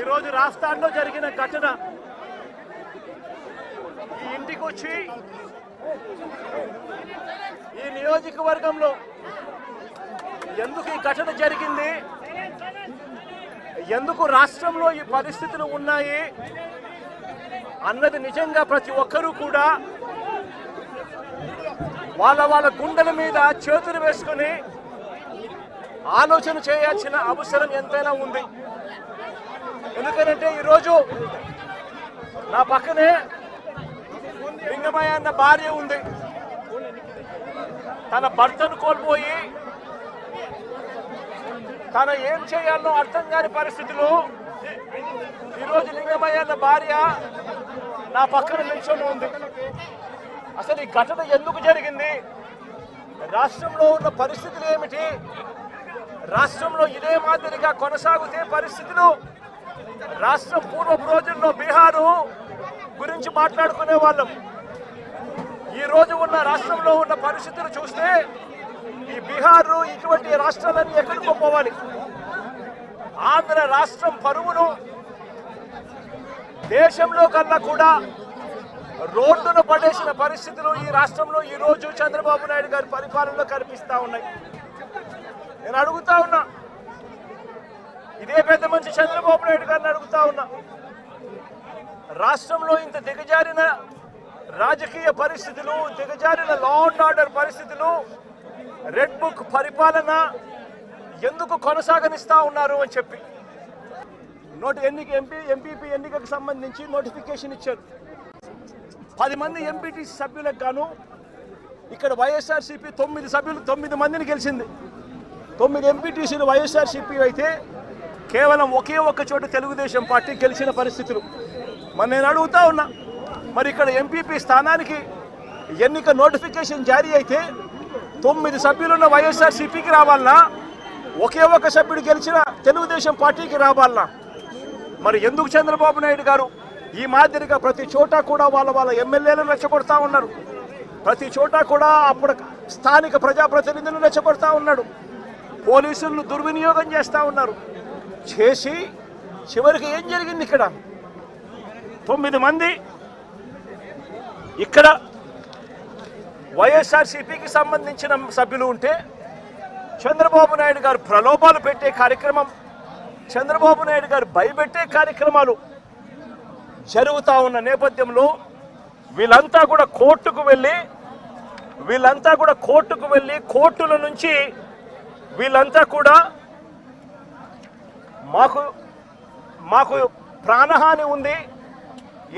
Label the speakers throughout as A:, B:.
A: ఈరోజు రాజస్థాన్లో జరిగిన ఘటన. ఈ ఇంటికి వచ్చి ఈ నియోజకవర్గంలో ఎందుకు ఈ ఘటన జరిగింది? ఎందుకు రాష్ట్రంలో ఈ పరిస్థితులు ఉన్నాయి? అన్నది నిజంగా ప్రతి ఒక్కరూ కూడా వాళ్ళ వాళ్ళ గుండెల మీద చేతులు వేసుకొని ఆలోచన చేయాల్సిన అవసరం ఎంతైనా ఉంది. ఎందుకంటే ఈరోజు నా పక్కనే లింగమయ్య అన్న భార్య ఉంది. తన భర్తను కోల్పోయి తను ఏం చేయాలో అర్థం కాని పరిస్థితిలో ఈరోజు లింగమయ్య అన్న భార్య నా పక్కన నిల్చొని ఉంది. అసలు ఈ ఘటన ఎందుకు జరిగింది? రాష్ట్రంలో ఉన్న పరిస్థితులు ఏమిటి? రాష్ట్రంలో ఇదే మాదిరిగా కొనసాగుతే పరిస్థితులు రాష్ట్రం పూర్వపు రోజుల్లో బీహారు గురించి మాట్లాడుకునే వాళ్ళం. ఈ రోజు ఉన్న రాష్ట్రంలో ఉన్న పరిస్థితులు చూస్తే ఈ బీహారు ఇటువంటి రాష్ట్రాలన్నీ ఎక్కడికో పోవాలి. ఆంధ్ర రాష్ట్రం పరువును దేశంలో కన్నా కూడా రోడ్డున పడేసిన పరిస్థితులు ఈ రాష్ట్రంలో ఈ రోజు చంద్రబాబు నాయుడు గారి పరిపాలనలో కనిపిస్తూ ఉన్నాయి. నేను అడుగుతా ఉన్నా ఇదే పెద్ద మనిషి చంద్రబాబు నాయుడు గారిని అడుగుతా ఉన్నా. రాష్ట్రంలో ఇంత దిగజారిన రాజకీయ పరిస్థితులు దిగజారిన లా అండ్ ఆర్డర్ పరిస్థితులు రెడ్ బుక్ పరిపాలన ఎందుకు కొనసాగనిస్తా ఉన్నారు అని చెప్పి. నోటి ఎన్నిక ఎంపీ ఎంపీపీ ఎన్నికకు సంబంధించి నోటిఫికేషన్ ఇచ్చారు. పది మంది ఎంపీటీసీ సభ్యులకు గాను ఇక్కడ వైఎస్ఆర్సీపీ తొమ్మిది సభ్యులు తొమ్మిది మందిని గెలిచింది. తొమ్మిది ఎంపీటీసీలు వైఎస్ఆర్సీపీ అయితే కేవలం ఒకే ఒక్క చోట తెలుగుదేశం పార్టీ గెలిచిన పరిస్థితులు. మరి నేను అడుగుతా ఉన్నా మరి ఇక్కడ ఎంపీపీ స్థానానికి ఎన్నిక నోటిఫికేషన్ జారీ అయితే తొమ్మిది సభ్యులున్న వైఎస్ఆర్సీపీకి రావాలనా? ఒకే ఒక్క సభ్యుడు గెలిచిన తెలుగుదేశం పార్టీకి రావాలనా? మరి ఎందుకు చంద్రబాబు నాయుడు గారు ఈ మాదిరిగా ప్రతి చోట కూడా వాళ్ళ వాళ్ళ ఎమ్మెల్యేలను రెచ్చగొడతా ఉన్నారు? ప్రతి చోట కూడా అప్పుడు స్థానిక ప్రజాప్రతినిధులను రెచ్చగొడతా ఉన్నాడు. పోలీసులను దుర్వినియోగం చేస్తూ ఉన్నారు. చేసి చివరికి ఏం జరిగింది ఇక్కడ? తొమ్మిది మంది ఇక్కడ వైఎస్ఆర్సీపీకి సంబంధించిన సభ్యులు ఉంటే చంద్రబాబు నాయుడు గారు ప్రలోభాలు పెట్టే కార్యక్రమం చంద్రబాబు నాయుడు గారు భయపెట్టే కార్యక్రమాలు జరుగుతూ ఉన్న నేపథ్యంలో వీళ్ళంతా కూడా కోర్టుకు వెళ్ళి వీళ్ళంతా కూడా కోర్టుకు వెళ్ళి కోర్టుల నుంచి వీళ్ళంతా కూడా మాకు మాకు ప్రాణహాని ఉంది.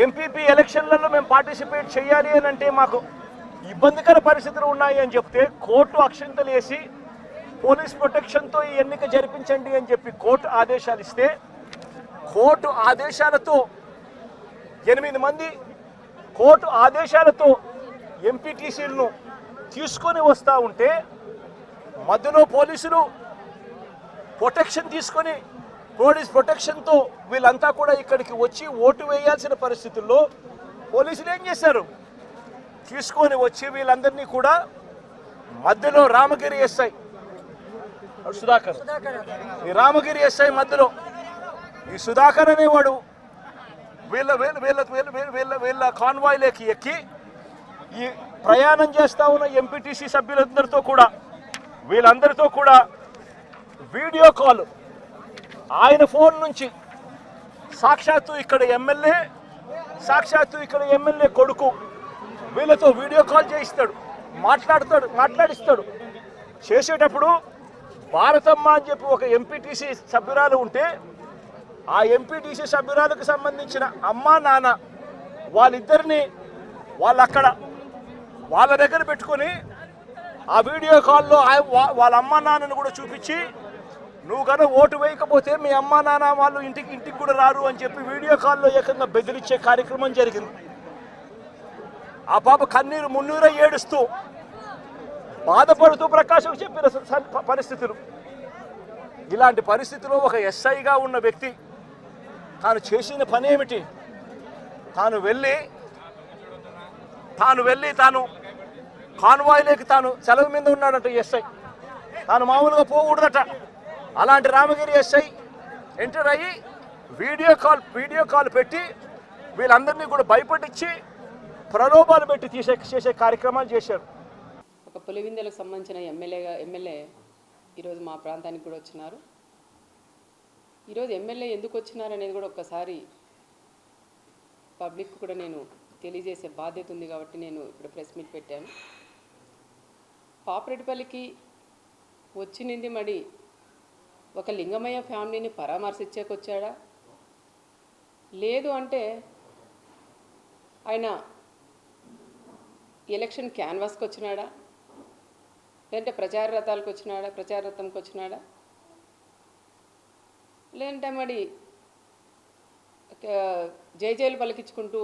A: ఎంపీపీ ఎలక్షన్లలో మేము పార్టిసిపేట్ చేయాలి అని అంటే మాకు ఇబ్బందికర పరిస్థితులు ఉన్నాయి అని చెప్తే కోర్టు అక్షంతలు వేసి పోలీస్ ప్రొటెక్షన్తో ఈ ఎన్నిక జరిపించండి అని చెప్పి కోర్టు ఆదేశాలు ఇస్తే కోర్టు ఆదేశాలతో ఎనిమిది మంది కోర్టు ఆదేశాలతో ఎంపీటీసీలను తీసుకొని వస్తూ ఉంటే మధ్యలో పోలీసులు ప్రొటెక్షన్ తీసుకొని పోలీస్ ప్రొటెక్షన్తో వీళ్ళంతా కూడా ఇక్కడికి వచ్చి ఓటు వేయాల్సిన పరిస్థితుల్లో పోలీసులు ఏం చేశారు? తీసుకొని వచ్చి వీళ్ళందరినీ కూడా మధ్యలో రామగిరి ఎస్ఐ సుధాకర్. ఈ రామగిరి ఎస్ఐ మధ్యలో. ఈ సుధాకర్ అనేవాడు వీళ్ళ వీళ్ళ వీళ్ళ వీళ్ళ వీళ్ళ వీళ్ళ వీళ్ళ కాన్వాయ్లోకి ఎక్కి ఈ ప్రయాణం చేస్తా ఉన్న ఎంపీటీసీ సభ్యులందరితో కూడా వీళ్ళందరితో కూడా వీడియో కాల్ ఆయన ఫోన్ నుంచి. సాక్షాత్తు ఇక్కడ ఎమ్మెల్యే సాక్షాత్తు ఇక్కడ ఎమ్మెల్యే కొడుకు. వీళ్ళతో వీడియో కాల్ చేయిస్తాడు మాట్లాడతాడు మాట్లాడిస్తాడు. చేసేటప్పుడు భారతమ్మ అని చెప్పి ఒక ఎంపీటీసీ సభ్యురాలు ఉంటే ఆ ఎంపీటీసీ సభ్యురాలకు సంబంధించిన అమ్మ నాన్న వాళ్ళిద్దరిని వాళ్ళు అక్కడ వాళ్ళ దగ్గర పెట్టుకొని ఆ వీడియో కాల్లో వాళ్ళ అమ్మ నాన్నను కూడా చూపించి నువ్వు కనుక ఓటు వేయకపోతే మీ అమ్మ నాన్న వాళ్ళు ఇంటికి ఇంటికి కూడా రారు అని చెప్పి వీడియో కాల్లో ఏకంగా బెదిరించే కార్యక్రమం జరిగింది. ఆ పాప కన్నీరు మున్నీర ఏడుస్తూ బాధపడుతూ ప్రకాశం చెప్పిన పరిస్థితులు. ఇలాంటి పరిస్థితిలో ఒక ఎస్ఐగా ఉన్న వ్యక్తి తాను చేసిన పని ఏమిటి? తాను వెళ్ళి తాను వెళ్ళి తాను కాన్వాయ్లోకి తాను సెలవు మీద ఉన్నాడట ఎస్ఐ. తాను మామూలుగా పోకూడదట. అలాంటి రామగిరి ఎస్ఐ ఎంటర్ అయ్యి వీడియో కాల్ వీడియో కాల్ పెట్టి వీళ్ళందరినీ కూడా భయపడించి ప్రలోభాలు పెట్టి తీసే చేసే కార్యక్రమాలు చేశారు.
B: ఒక పులివిందలకు సంబంధించిన ఎమ్మెల్యేగా ఎమ్మెల్యే ఈరోజు మా ప్రాంతానికి కూడా వచ్చినారు. ఈరోజు ఎమ్మెల్యే ఎందుకు వచ్చినారు అనేది కూడా ఒక్కసారి పబ్లిక్ కూడా నేను తెలియజేసే బాధ్యత ఉంది కాబట్టి నేను ఇప్పుడు ప్రెస్ మీట్ పెట్టాను. పాపరెడ్డిపల్లికి వచ్చినింది మడి ఒక లింగమయ్య ఫ్యామిలీని పరామర్శించేకొచ్చాడా? లేదు అంటే ఆయన ఎలక్షన్ క్యాన్వాస్కి వచ్చినాడా లేదంటే ప్రచార రథాలకు వచ్చినాడా ప్రచార రథంకి వచ్చినాడా లేదంటే మరి జయజయలు పలికించుకుంటూ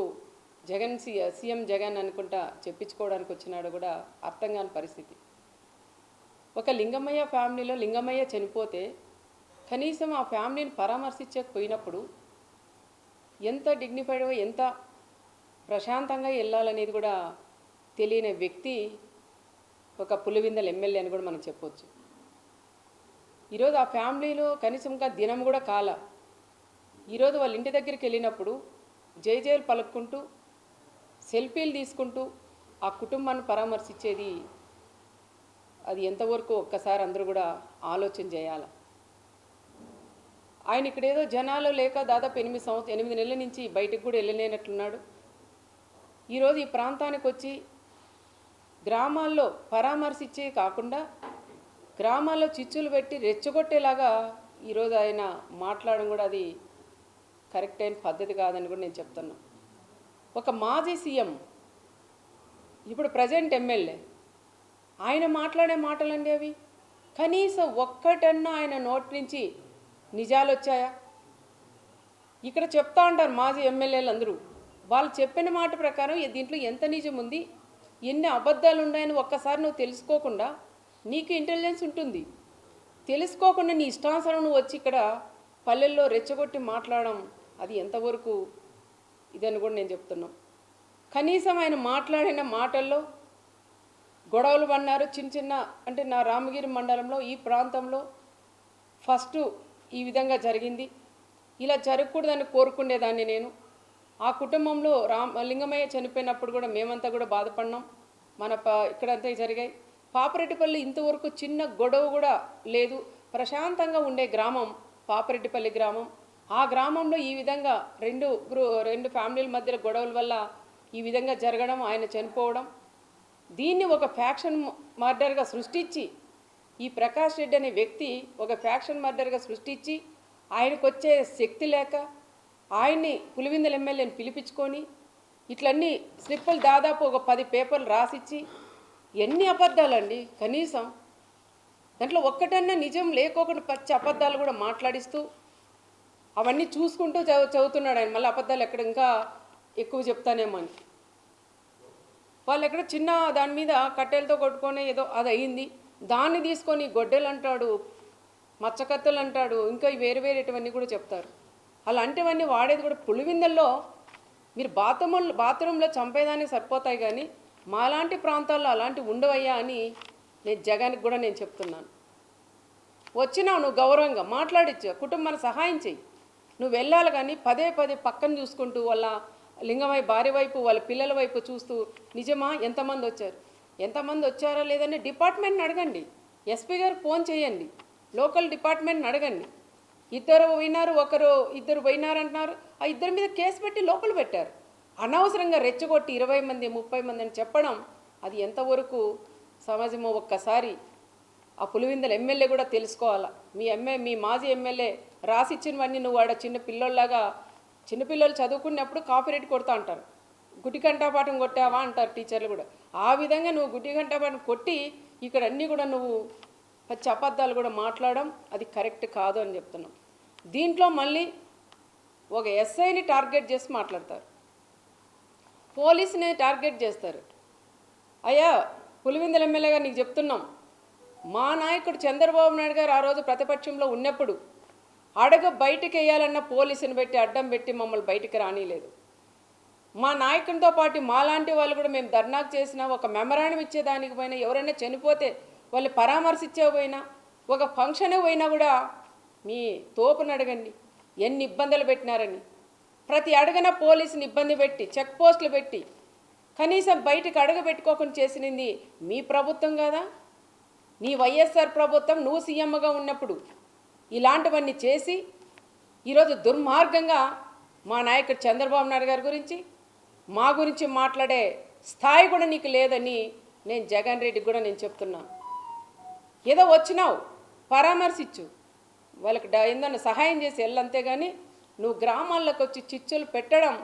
B: జగన్ సి సీఎం జగన్ అనుకుంటా చెప్పించుకోవడానికి వచ్చినాడు కూడా అర్థం కాని పరిస్థితి. ఒక లింగమయ్య ఫ్యామిలీలో లింగమయ్య చనిపోతే కనీసం ఆ ఫ్యామిలీని పరామర్శించకపోయినప్పుడు ఎంత డిగ్నిఫైడ్గా ఎంత ప్రశాంతంగా వెళ్ళాలనేది కూడా తెలియని వ్యక్తి ఒక పులివిందల ఎమ్మెల్యే అని కూడా మనం చెప్పొచ్చు. ఈరోజు ఆ ఫ్యామిలీలో కనీసం ఇంకా దినం కూడా కాల. ఈరోజు వాళ్ళ ఇంటి దగ్గరికి వెళ్ళినప్పుడు జయజయలు పలుక్కుంటూ సెల్ఫీలు తీసుకుంటూ ఆ కుటుంబాన్ని పరామర్శించేది అది ఎంతవరకు ఒక్కసారి అందరూ కూడా ఆలోచన చేయాలి? ఆయన ఇక్కడ ఏదో జనాలు లేక దాదాపు ఎనిమిది సంవత్సరం ఎనిమిది నెలల నుంచి బయటకు కూడా వెళ్ళలేనట్లున్నాడు ఈరోజు ఈ ప్రాంతానికి వచ్చి గ్రామాల్లో పరామర్శించే కాకుండా గ్రామాల్లో చిచ్చులు పెట్టి రెచ్చగొట్టేలాగా ఈరోజు ఆయన మాట్లాడడం కూడా అది కరెక్ట్ అయిన పద్ధతి కాదని కూడా నేను చెప్తున్నా. ఒక మాజీ సీఎం ఇప్పుడు ప్రజెంట్ ఎమ్మెల్యే ఆయన మాట్లాడే మాటలండి అవి. కనీసం ఒక్కటన్నా ఆయన నోటి నుంచి నిజాలు వచ్చాయా? ఇక్కడ చెప్తా ఉంటారు మాజీ ఎమ్మెల్యేలు అందరూ వాళ్ళు చెప్పిన మాట ప్రకారం దీంట్లో ఎంత నిజం ఉంది ఎన్ని అబద్ధాలు ఉన్నాయని ఒక్కసారి నువ్వు తెలుసుకోకుండా నీకు ఇంటెలిజెన్స్ ఉంటుంది. తెలుసుకోకుండా నీ ఇష్టానుసారం నువ్వు వచ్చి ఇక్కడ పల్లెల్లో రెచ్చగొట్టి మాట్లాడడం అది ఎంతవరకు ఇదని కూడా నేను చెప్తున్నాం. కనీసం ఆయన మాట్లాడిన మాటల్లో గొడవలు పడినారు చిన్న చిన్న అంటే నా రామగిరి మండలంలో ఈ ప్రాంతంలో ఫస్ట్ ఈ విధంగా జరిగింది. ఇలా జరగకూడదని కోరుకునేదాన్ని నేను. ఆ కుటుంబంలో రామ్ లింగమయ్య చనిపోయినప్పుడు కూడా మేమంతా కూడా బాధపడినాం మన ప ఇక్కడంతా జరిగాయి. పాపరెడ్డిపల్లి ఇంతవరకు చిన్న గొడవ కూడా లేదు. ప్రశాంతంగా ఉండే గ్రామం పాపరెడ్డిపల్లి గ్రామం. ఆ గ్రామంలో ఈ విధంగా రెండు గ్రూ రెండు ఫ్యామిలీల మధ్యలో గొడవల వల్ల ఈ విధంగా జరగడం ఆయన చనిపోవడం. దీన్ని ఒక ఫ్యాక్షన్ మర్డర్గా సృష్టించి ఈ ప్రకాష్ రెడ్డి అనే వ్యక్తి ఒక ఫ్యాక్షన్ మర్డర్గా సృష్టించి ఆయనకు వచ్చే శక్తి లేక ఆయన్ని పులివిందల ఎమ్మెల్యేని పిలిపించుకొని ఇట్లన్నీ స్లిప్పులు దాదాపు ఒక పది పేపర్లు రాసిచ్చి ఎన్ని అబద్ధాలండి? కనీసం దాంట్లో ఒక్కటన్నా నిజం లేకోకుండా పచ్చి అబద్ధాలు కూడా మాట్లాడిస్తూ అవన్నీ చూసుకుంటూ చదువు చదువుతున్నాడు ఆయన. మళ్ళీ అబద్ధాలు ఎక్కడ ఇంకా ఎక్కువ చెప్తానేమో అని. వాళ్ళు ఎక్కడ చిన్న దాని మీద కట్టెలతో కొట్టుకొని ఏదో అది అయింది దాన్ని తీసుకొని గొడ్డెలు అంటాడు మచ్చకత్తలు అంటాడు ఇంకా వేరు వేరేటివన్నీ కూడా చెప్తారు. అలాంటివన్నీ వాడేది కూడా పులివిందల్లో మీరు బాత్రూమ్ బాత్రూంలో చంపేదానికి సరిపోతాయి కానీ మాలాంటి ప్రాంతాల్లో అలాంటివి ఉండవయ్యా అని నేను జగానికి కూడా నేను చెప్తున్నాను. వచ్చినావు నువ్వు గౌరవంగా మాట్లాడించు కుటుంబాన్ని సహాయం చెయ్యి. నువ్వు వెళ్ళాలి కానీ పదే పదే పక్కన చూసుకుంటూ వాళ్ళ లింగమై భార్య వైపు వాళ్ళ పిల్లల వైపు చూస్తూ నిజమా? ఎంతమంది వచ్చారు? ఎంతమంది వచ్చారో లేదని డిపార్ట్మెంట్ని అడగండి. ఎస్పీ గారు ఫోన్ చేయండి. లోకల్ డిపార్ట్మెంట్ని అడగండి. ఇద్దరు పోయినారు ఒకరు ఇద్దరు పోయినారు అంటున్నారు ఆ ఇద్దరి మీద కేసు పెట్టి లోపల పెట్టారు. అనవసరంగా రెచ్చగొట్టి ఇరవై మంది ముప్పై మంది అని చెప్పడం అది ఎంతవరకు సమాజము ఒక్కసారి ఆ పులివిందల ఎమ్మెల్యే కూడా తెలుసుకోవాలా? మీ ఎమ్మె మీ మాజీ ఎమ్మెల్యే రాసిచ్చినవన్నీ నువ్వు ఆడ చిన్న పిల్లోళ్ళలాగా చిన్నపిల్లలు చదువుకున్నప్పుడు కాపీరేట్ కొడతా అంటారు. గుడి కంఠాపాఠం కొట్టావా అంటారు టీచర్లు కూడా. ఆ విధంగా నువ్వు గుడి కంఠాపాఠం కొట్టి ఇక్కడ అన్నీ కూడా నువ్వు పచ్చి అబద్ధాలు కూడా మాట్లాడడం అది కరెక్ట్ కాదు అని చెప్తున్నాం. దీంట్లో మళ్ళీ ఒక ఎస్ఐని టార్గెట్ చేసి మాట్లాడతారు. పోలీసుని టార్గెట్ చేస్తారు. అయ్యా పులివిందల ఎమ్మెల్యేగా నీకు చెప్తున్నాం. మా నాయకుడు చంద్రబాబు నాయుడు గారు ఆ రోజు ప్రతిపక్షంలో ఉన్నప్పుడు అడగ బయటికి వేయాలన్న పోలీసుని పెట్టి అడ్డం పెట్టి మమ్మల్ని బయటికి రానిలేదు. మా నాయకునితో పాటు మాలాంటి వాళ్ళు కూడా మేము ధర్నాకు చేసిన ఒక మెమరాండం ఇచ్చేదానికి పోయినా ఎవరైనా చనిపోతే వాళ్ళు పరామర్శించే పోయినా ఒక ఫంక్షన్ పోయినా కూడా మీ తోపుని అడగండి ఎన్ని ఇబ్బందులు పెట్టినారని. ప్రతి అడగన పోలీసుని ఇబ్బంది పెట్టి చెక్ పోస్టులు పెట్టి కనీసం బయటికి అడుగు పెట్టుకోకుండా చేసినది మీ ప్రభుత్వం కదా? నీ వైఎస్ఆర్ ప్రభుత్వం నువ్వు సీఎంగా ఉన్నప్పుడు ఇలాంటివన్నీ చేసి ఈరోజు దుర్మార్గంగా మా నాయకుడు చంద్రబాబు నాయుడు గారి గురించి మా గురించి మాట్లాడే స్థాయి కూడా నీకు లేదని నేను జగన్ రెడ్డికి కూడా నేను చెప్తున్నాను ఏదో వచ్చినావు పరామర్శించు. వాళ్ళకి డ- ఏందన్నా సహాయం చేసి వెళ్ళంతే కానీ నువ్వు గ్రామాల్లోకి వచ్చి చిచ్చులు పెట్టడం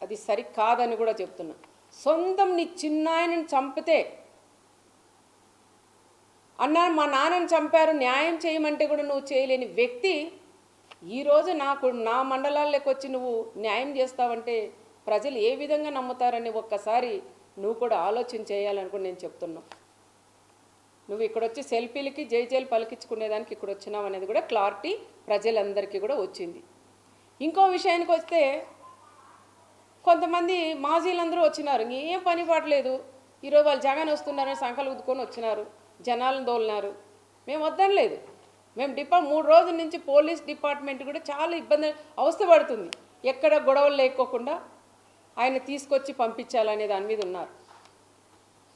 B: అది సరి కాదని కూడా చెప్తున్నా. సొంతం నీ చిన్నాయనని చంపితే అన్నా మా నాన్నని చంపారు న్యాయం చేయమంటే కూడా నువ్వు చేయలేని వ్యక్తి ఈరోజు నాకు నా మండలాల్లోకి వచ్చి నువ్వు న్యాయం చేస్తావంటే ప్రజలు ఏ విధంగా నమ్ముతారని ఒక్కసారి నువ్వు కూడా ఆలోచన చేయాలని కూడా నేను చెప్తున్నా. నువ్వు ఇక్కడొచ్చి సెల్ఫీలకి జైజైలు పలికించుకునేదానికి ఇక్కడ వచ్చినావు అనేది కూడా క్లారిటీ ప్రజలందరికీ కూడా వచ్చింది. ఇంకో విషయానికి వస్తే కొంతమంది మాజీలందరూ వచ్చినారు. ఏం పని పాటలేదు ఈరోజు వాళ్ళు జగన్ వస్తున్నారని సంకలు ఉద్దుకొని వచ్చినారు. జనాలను దోలినారు మేము వద్దనలేదు. మేము డిపా మూడు రోజుల నుంచి పోలీస్ డిపార్ట్మెంట్ కూడా చాలా ఇబ్బంది అవస్థ పడుతుంది. ఎక్కడ గొడవలు లేకోకుండా ఆయన తీసుకొచ్చి పంపించాలనే దాని మీద ఉన్నారు.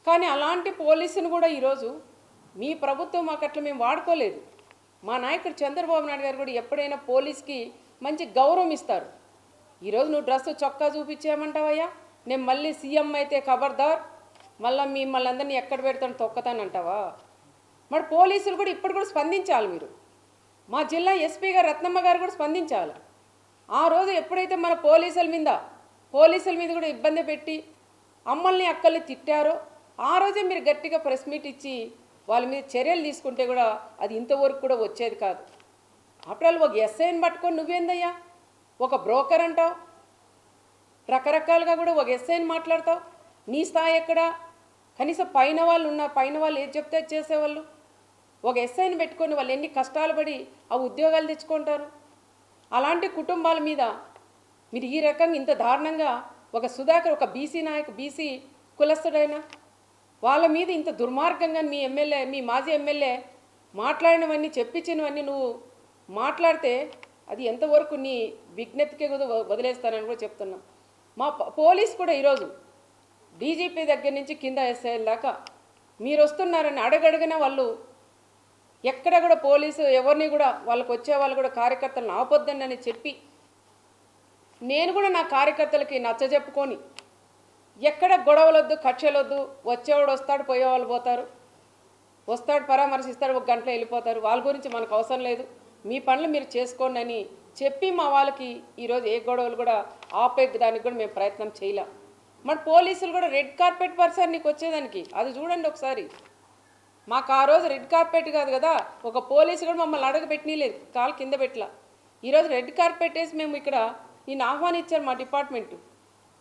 B: కానీ అలాంటి పోలీసును కూడా ఈరోజు మీ ప్రభుత్వం మాకు అట్లా మేము వాడుకోలేదు. మా నాయకుడు చంద్రబాబు నాయుడు గారు కూడా ఎప్పుడైనా పోలీస్కి మంచి గౌరవం ఇస్తారు. ఈరోజు నువ్వు డ్రెస్ చొక్కా చూపించేయమంటావయ్యా? నేను మళ్ళీ సీఎం అయితే ఖబర్దార్. మళ్ళీ మిమ్మల్ని అందరినీ ఎక్కడ పెడతాను తొక్కతానంటావా మరి పోలీసులు కూడా ఇప్పుడు కూడా స్పందించాలి మీరు. మా జిల్లా ఎస్పీ గారు రత్నమ్మ గారు కూడా స్పందించాలి. ఆ రోజు ఎప్పుడైతే మన పోలీసుల మీద పోలీసుల మీద కూడా ఇబ్బంది పెట్టి అమ్మల్ని అక్కల్ని తిట్టారో ఆ రోజే మీరు గట్టిగా ప్రెస్ మీట్ ఇచ్చి వాళ్ళ మీద చర్యలు తీసుకుంటే కూడా అది ఇంతవరకు కూడా వచ్చేది కాదు. ఆఫ్టర్ ఆల్ ఒక ఎస్ఐని పట్టుకొని నువ్వేందయ్యా? ఒక బ్రోకర్ అంటావు? రకరకాలుగా కూడా ఒక ఎస్ఐని మాట్లాడతావు? నీ స్థాయి ఎక్కడా? కనీసం పైన వాళ్ళు ఉన్న పైన వాళ్ళు ఏది చెప్తే చేసేవాళ్ళు? ఒక ఎస్ఐని పెట్టుకొని వాళ్ళు ఎన్ని కష్టాలు పడి ఆ ఉద్యోగాలు తెచ్చుకుంటారు? అలాంటి కుటుంబాల మీద మీరు ఈ రకంగా ఇంత దారుణంగా ఒక సుధాకర్ ఒక బీసీ నాయకు బీసీ కులస్తుడైనా వాళ్ళ మీద ఇంత దుర్మార్గంగా మీ ఎమ్మెల్యే మీ మాజీ ఎమ్మెల్యే మాట్లాడినవన్నీ చెప్పించినవన్నీ నువ్వు మాట్లాడితే అది ఎంతవరకు నీ విజ్ఞతకే వ- వదిలేస్తానని కూడా చెప్తున్నా. మా పోలీస్ కూడా ఈరోజు డీజీపీ దగ్గర నుంచి కింద వేసే దాకా మీరు వస్తున్నారని అడగడగిన వాళ్ళు ఎక్కడ కూడా పోలీసు ఎవరిని కూడా వాళ్ళకి వచ్చే వాళ్ళు కూడా కార్యకర్తలను ఆపొద్దని అని చెప్పి నేను కూడా నా కార్యకర్తలకి నచ్చజెప్పుకొని ఎక్కడ గొడవలొద్దు కక్షలొద్దు వచ్చేవాడు వస్తాడు పోయేవాళ్ళు పోతారు. వస్తాడు పరామర్శిస్తాడు ఒక గంటలో వెళ్ళిపోతారు. వాళ్ళ గురించి మనకు అవసరం లేదు. మీ పనులు మీరు చేసుకోండి అని చెప్పి మా వాళ్ళకి ఈరోజు ఏ గొడవలు కూడా ఆపే దానికి కూడా మేము ప్రయత్నం చేయలేం. మరి పోలీసులు కూడా రెడ్ కార్పెట్ పర్సన్ నీకు వచ్చేదానికి. అది చూడండి ఒకసారి. మాకు ఆ రోజు రెడ్ కార్పెట్ కాదు కదా. ఒక పోలీసు కూడా మమ్మల్ని అడగ లేదు కాలు కింద పెట్టలా. ఈరోజు రెడ్ కార్పెట్ వేసి మేము ఇక్కడ నిన్ను ఆహ్వానించారు మా డిపార్ట్మెంట్.